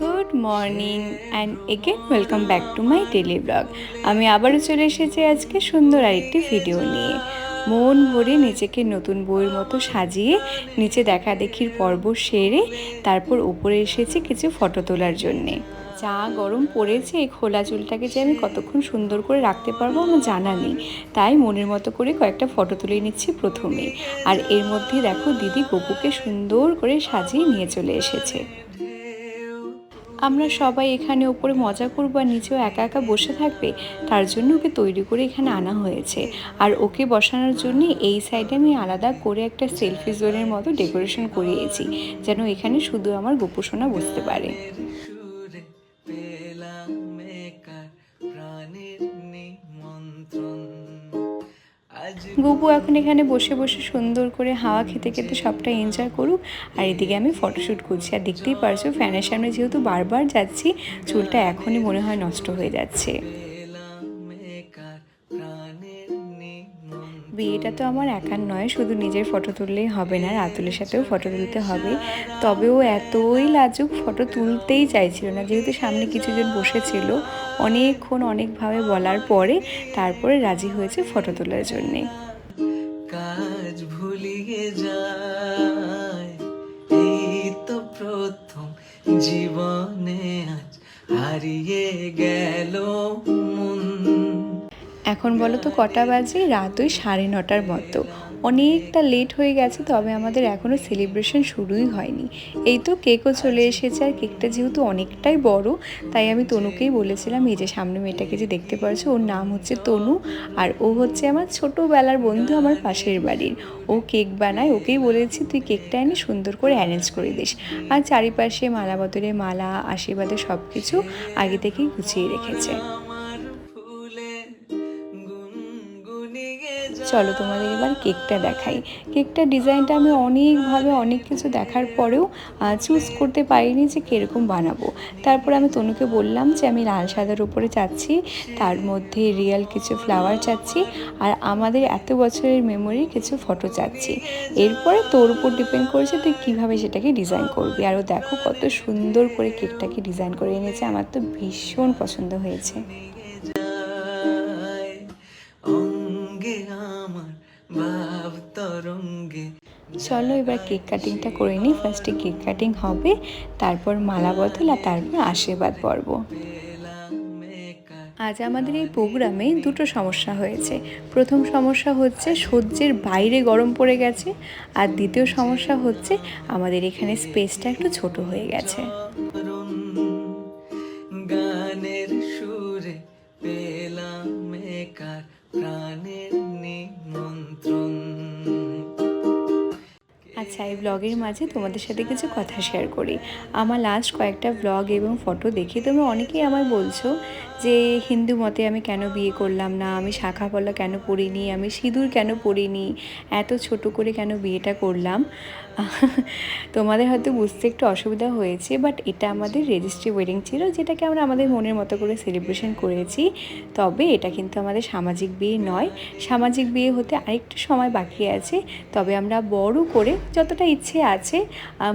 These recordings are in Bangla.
Good morning and again welcome back to my daily blog. আমি আবারও চলে এসেছি আজকে সুন্দর আরেকটি ভিডিও নিয়ে। মন ভরে নিজেকে নতুন বইয়ের মতো সাজিয়ে, নিচে দেখা দেখির পর্ব সেরে, তারপর উপরে এসেছি কিছু ফটো তোলার জন্যে। যা গরম পড়েছে, এই খোলা চুলটাকে যে আমি কতক্ষণ সুন্দর করে রাখতে পারব আমার জানা নেই। তাই মনের মতো করে কয়েকটা ফটো তুলে নিচ্ছি প্রথমে। আর এর মধ্যে দেখো দিদি গপুকে সুন্দর করে সাজিয়ে নিয়ে চলে এসেছে। আমরা সবাই এখানে ওপরে মজা করব আর নিচেও একা একা বসে থাকবে, তার জন্য ওকে তৈরি করে এখানে আনা হয়েছে। আর ওকে বসানোর জন্য এই সাইডে আমি আলাদা করে একটা সেলফি জোনের মতো ডেকোরেশন করিয়েছি, যেন এখানে শুধু আমার গোপোষণা বসতে পারে। গুবু এখন এখানে বসে বসে সুন্দর করে হাওয়া খেতে খেতে সবটা এনজয় করুক। আর এদিকে আমি ফটোশ্যুট করছি। আর দেখতেই পারছ, ফ্যানের সামনে যেহেতু বারবার যাচ্ছি, চুলটা এখনই মনে হয় নষ্ট হয়ে যাচ্ছে। বিয়েটা তো আমার একার নয়, শুধু নিজের ফটো তুললেই হবে না রাতুলের সাথেও ফটো তুলতে হবে। তবে ও এতই লাজুক ফটো তুলতেই চাইছিল না। যেহেতু সামনে কিছুজন বসেছিল, অনেকক্ষণ অনেকভাবে বলার পরে তারপরে রাজি হয়েছে ফটো তোলার জন্যে। জীবনে আজ হারিয়ে গেল মন। এখন বলো তো কটা বাজে? রাত ওই সাড়ে নটার মতো। অনেকটা লেট হয়ে গেছে, তবে আমাদের এখনও সেলিব্রেশন শুরুই হয়নি। এই তো কেকও চলে এসেছে, আর কেকটা যেহেতু অনেকটাই বড়, তাই আমি তনুকেই বলেছিলাম, এই যে সামনে মেয়েটাকে যে দেখতে পারছ, ওর নাম হচ্ছে তনু, আর ও হচ্ছে আমার ছোটোবেলার বন্ধু আমার পাশের বাড়ির। ও কেক বানায়, ওকেই বলেছি, তুই কেকটা এনে সুন্দর করে অ্যারেঞ্জ করে দিস। আর চারিপাশে মালা বদলে মালা, আশীর্বাদে সব কিছু আগে থেকেই গুছিয়ে রেখেছে। চলো তোমাদের এবার কেকটা দেখাই। কেকটা ডিজাইনটা আমি অনেকভাবে অনেক কিছু দেখার পরেও চুজ করতে পারিনি যে কীরকম বানাবো। তারপর আমি তনুকে বললাম যে আমি লাল সাদার উপরে চাচ্ছি, তার মধ্যে রিয়েল কিছু ফ্লাওয়ার চাচ্ছি, আর আমাদের এত বছরের মেমোরি কিছু ফটো চাচ্ছি। এরপরে তোর উপর ডিপেন্ড করেছে তুই কীভাবে সেটাকে ডিজাইন করবি। আরও দেখো কত সুন্দর করে কেকটাকে ডিজাইন করে এনেছে, আমার তো ভীষণ পছন্দ হয়েছে। ভাব তরঙ্গে চলো এবার কেক কাটিংটা করে নিই। ফার্স্টে কেক কাটিং হবে তারপর মালা বদল আর তারপর আশীর্বাদ পর্ব। আজ আমাদের এই প্রোগ্রামে দুটো সমস্যা হয়েছে। প্রথম সমস্যা হচ্ছে সহ্যের বাইরে গরম পড়ে গেছে আর দ্বিতীয় সমস্যা হচ্ছে আমাদের এখানে স্পেসটা একটু ছোট হয়ে গেছে। এই ব্লগের মাঝে তোমাদের সাথে কিছু কথা শেয়ার করি। আমার লাস্ট কয়েকটা ব্লগ এবং ফটো দেখে তোমরা অনেকেই আমার বলছো যে, হিন্দু মতে আমি কেন বিয়ে করলাম না? আমি শাখা পলা কেন পড়িনি? আমি সিঁদুর কেন পড়িনি? এত ছোট করে কেন বিয়েটা করলাম? তোমাদের হয়তো বুঝতে একটু অসুবিধা হয়েছে বাট এটা আমাদের রেজিস্ট্রি ওয়েডিং ছিল, যেটাকে আমরা আমাদের মনের মতো করে সেলিব্রেশন করেছি। তবে এটা কিন্তু আমাদের সামাজিক বিয়ে নয়। সামাজিক বিয়ে হতে আরেকটু সময় বাকি আছে। তবে আমরা বড় করে যতটা ইচ্ছে আছে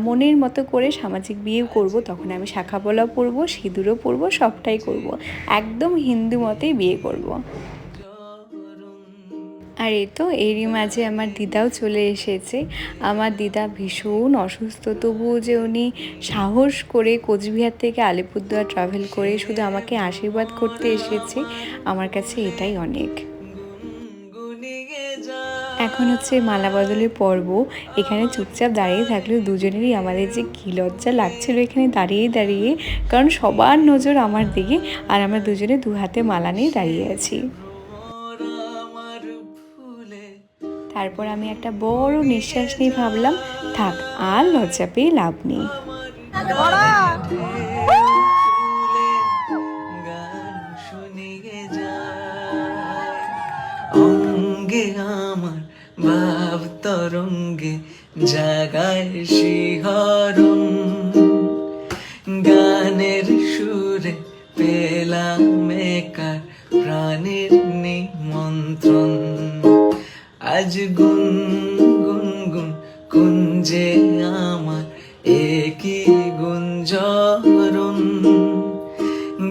মনের মতো করে সামাজিক বিয়েও করব। তখন আমি শাখা পলা পরবো, সিঁদুরও পরবো, সবটাই করব। একদম হিন্দু মতেই বিয়ে করব। আর এই তো এরই মাঝে আমার দিদাও চলে এসেছে। আমার দিদা ভীষণ অসুস্থ, তবুও যে উনি সাহস করে কোচবিহার থেকে আলিপুরদুয়ার ট্রাভেল করে শুধু আমাকে আশীর্বাদ করতে এসেছে, আমার কাছে এটাই অনেক। এখন হচ্ছে মালা বদলের পর্ব। এখানে চুপচাপ দাঁড়িয়ে থাকলেও দুজনেরই আমাদের যে কী লজ্জা লাগছিল এখানে দাঁড়িয়ে দাঁড়িয়ে, কারণ সবার নজর আমার দিকে আর আমরা দুজনে দু হাতে মালা নিয়ে দাঁড়িয়ে আছি। তারপর আমি একটা বড় নিঃশ্বাস নিয়ে ভাবলাম, থাক, আর লজ্জা পেয়ে লাভ নেই। জাগায় শিহরণ, গানের সুরে পেলাম একার প্রাণের নিমন্ত্রণ। আজ গুন গুন গুন কুঞ্জে আমার একই গুঞ্জরণ,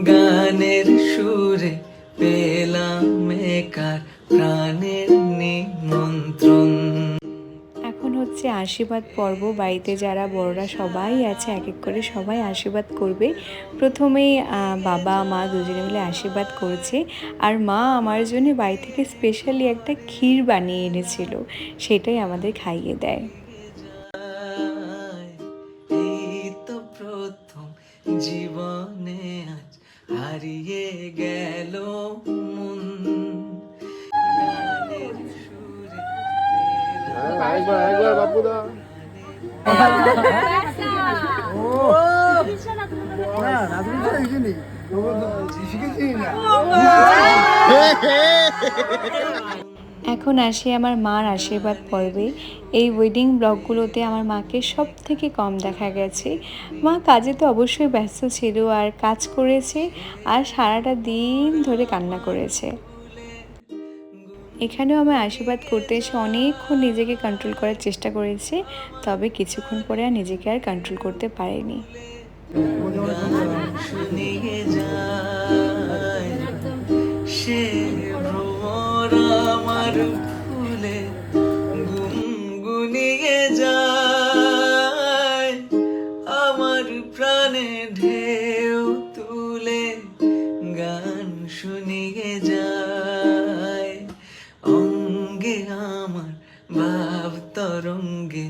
গানের সুরে পেলাম একার প্রাণের নিমন্ত্রণ। হচ্ছে আশীর্বাদ পর্ব। বাড়িতে যারা বড়রা সবাই আছে এক এক করে সবাই আশীর্বাদ করবে। প্রথমেই বাবা, মা দুজনে মিলে আশীর্বাদ করেছে। আর মা আমার জন্য বাড়ি থেকে স্পেশালি একটা ক্ষীর বানিয়ে এনেছিল। সেটাই আমাদের খাইয়ে দেয়। জীবনে আজ হারিয়ে গেল। এখন আসি আমার মার আশীর্বাদ পর্বে। এই ওয়েডিং ব্লগগুলোতে আমার মাকে সব থেকে কম দেখা গেছে। মা কাজে তো অবশ্যই ব্যস্ত ছিল আর কাজ করেছে আর সারাটা দিন ধরে কান্না করেছে। এখানেও আমার আশীর্বাদ করতে এসে অনেকক্ষণ নিজেকে কন্ট্রোল করার চেষ্টা করেছি, তবে কিছুক্ষণ পরে আর নিজেকে আর কন্ট্রোল করতে পারেনি। সে আমার আমার ঢেউ তুলে, গান শুনিয়ে যায়। তরঙ্গে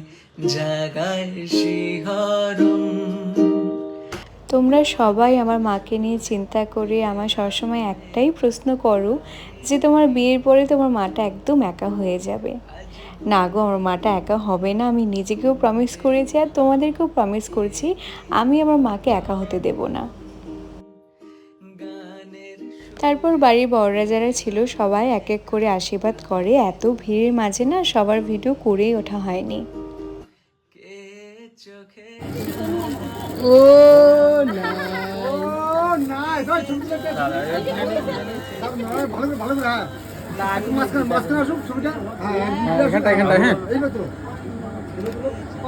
জাগায় শিহরণ। তোমরা সবাই আমার মাকে নিয়ে চিন্তা করে আমার সবসময় একটাই প্রশ্ন করো যে তোমার বিয়ের পরে তোমার মাটা একদম একা হয়ে যাবে। না গো, আমার মাটা একা হবে না। আমি নিজেকেও প্রমিস করেছি আর তোমাদেরকেও প্রমিস করছি, আমি আমার মাকে একা হতে দেব না। তারপর বাড়ির বড়রা যারা ছিল সবাই এক এক করে আশীর্বাদ করে। এত ভিড়ের মাঝে না সবার ভিডিও করেই ওঠা হয়নি। কে চোখে ও না। না ভালো করে ভালো করে হ্যাঁ হ্যাঁ হ্যাঁ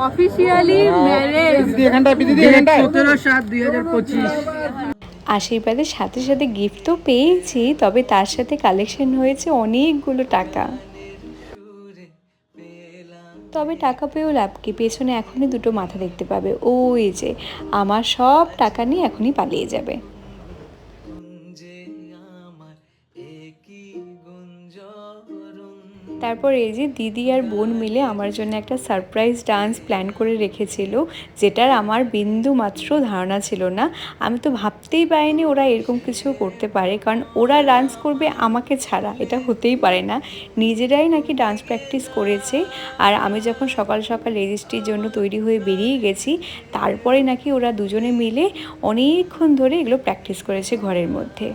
অফিসিয়ালি ম্যারেজ সতেরো সাত দুই হাজার পঁচিশ। আশীর্বাদের সাথে সাথে গিফট তো পেয়েছি, তবে তার সাথে কালেকশন হয়েছে অনেকগুলো টাকা। তবে টাকা পেয়েও লাভ কি? পেছনে এখনই দুটো মাথা দেখতে পাবে। ও এই যে, আমার সব টাকা নিয়ে এখনই পালিয়ে যাবে। তারপর এই যে দিদি আর বোন মিলে আমার জন্য একটা সারপ্রাইজ ডান্স প্ল্যান করে রেখেছিল, যেটার আমার বিন্দু মাত্র ধারণা ছিল না। আমি তো ভাবতেই পারিনি ওরা এরকম কিছু করতে পারে, কারণ ওরা ডান্স করবে আমাকে ছাড়া, এটা হতেই পারে না। নিজেরাই নাকি ডান্স প্র্যাকটিস করেছে, আর আমি যখন সকাল সকাল রেজিস্ট্রির জন্য তৈরি হয়ে বেরিয়ে গেছি, তারপরে নাকি ওরা দুজনে মিলে অনেকক্ষণ ধরে এগুলো প্র্যাকটিস করেছে ঘরের মধ্যে।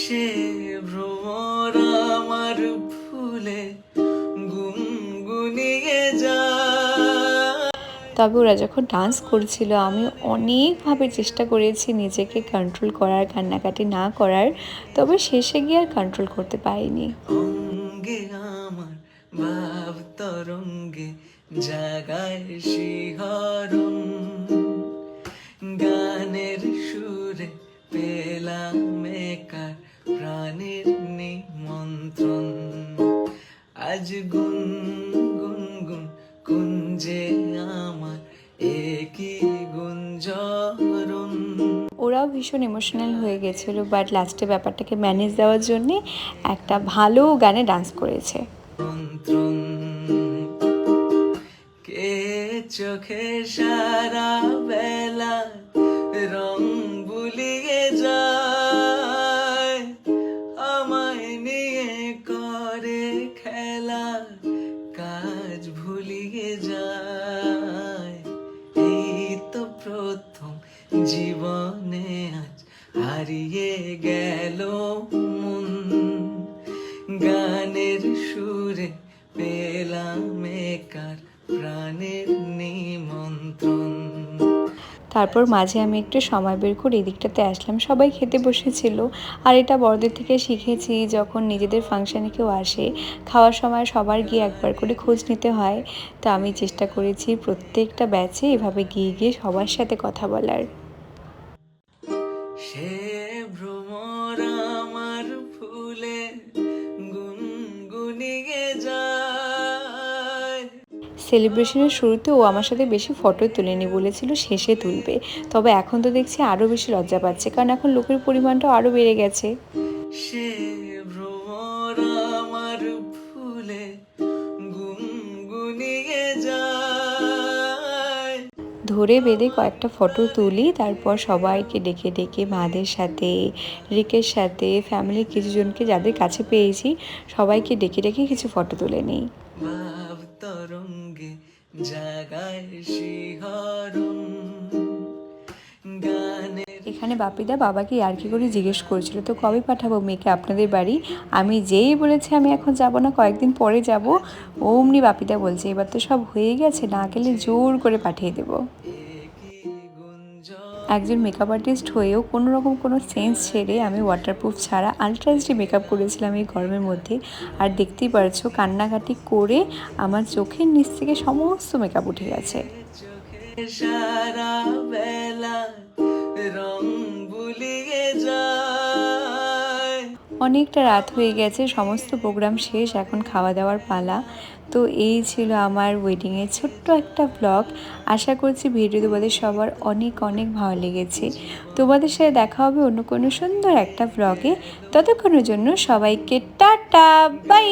সে ভ্রমর আমার ফুলে গুনগুনিয়ে যায়। তবে ওরা যখন ডান্স করছিল আমি অনেকভাবে চেষ্টা করেছি নিজেকে কন্ট্রোল করার কান্নাকাটি না করার তবে শেষে গিয়ে আর কন্ট্রোল করতে পারিনি। অঙ্গে আমার ভাব তরঙ্গে জাগায় শিহরণ। ভীষণ ইমোশনাল হয়ে গেছিল বাট লাস্টে ব্যাপারটাকে ম্যানেজ দেওয়ার জন্যে একটা ভালো গানে ডান্স করেছে। চোখে সারা বেলা রং প্রথম জীবনে আজ হারিয়ে গেল মন। গানের সুরে পেলাম একার প্রাণের তারপর মাঝে আমি একটু সময় বের করে এদিকটাতে আসলাম। সবাই খেতে বসেছিল। আর এটা বড়দের থেকে শিখেছি, যখন নিজেদের ফাংশানে কেউ আসে, খাওয়ার সময় সবার গিয়ে একবার করে খোঁজ নিতে হয়। তো আমি চেষ্টা করেছি প্রত্যেকটা ব্যাচে এভাবে গিয়ে গিয়ে সবার সাথে কথা বলার। সে সেলিব্রেশনের শুরুতে ও আমার সাথে বেশি ফটো তোলেনি বলেছিল শেষে তুলবে। তবে এখন তো দেখছি আরও বেশি লজ্জা পাচ্ছে কারণ এখন লোকের পরিমাণটা আরও বেড়ে গেছে। সে ভ্রমর আমার ফুলে গুনগুনিয়ে যায়। ধরে বেঁধে কয়েকটা ফটো তুলি তারপর সবাইকে ডেকে ডেকে মাদের সাথে রিকের সাথে ফ্যামিলির কিছুজনকে যাদের কাছে পেয়েছি সবাইকে ডেকে ডেকে কিছু ফটো তুলে নিই। ভাব জাগায় শিহরণ। এখানে বাপিদা বাবাকে আর কি করে জিজ্ঞেস করেছিল তো কবে পাঠাবো মেয়েকে আপনাদের বাড়ি? আমি যেই বলেছি আমি এখন যাব না কয়েকদিন পরে যাব। অমনি বাপিদা বলছে এবার তো সব হয়ে গেছে না গেলে জোর করে পাঠিয়ে দেবো। একজন মেকআপ আর্টিস্ট হয়েও কোনো রকম কোনো সেন্স ছেড়ে আমি ওয়াটারপ্রুফ ছাড়া আলট্রা এইচডি মেকআপ করেছিলাম এই গরমের মধ্যে। আর দেখতেই পারছ কান্নাকাটি করে আমার চোখের নিচ থেকে সমস্ত মেকআপ উঠে গেছে। সারা বেলা রং অনেকটা রাত হয়ে গেছে, সমস্ত প্রোগ্রাম শেষ, এখন খাওয়া দাওয়ার পালা। তো এই ছিল আমার ওয়েডিংয়ের ছোট্ট একটা ব্লগ আশা করছি ভিডিও তোমাদের সবার অনেক অনেক ভালো লেগেছে। তোমাদের সাথে দেখা হবে অন্য কোনো সুন্দর একটা ব্লগে ততক্ষণের জন্য সবাইকে টাটা বাই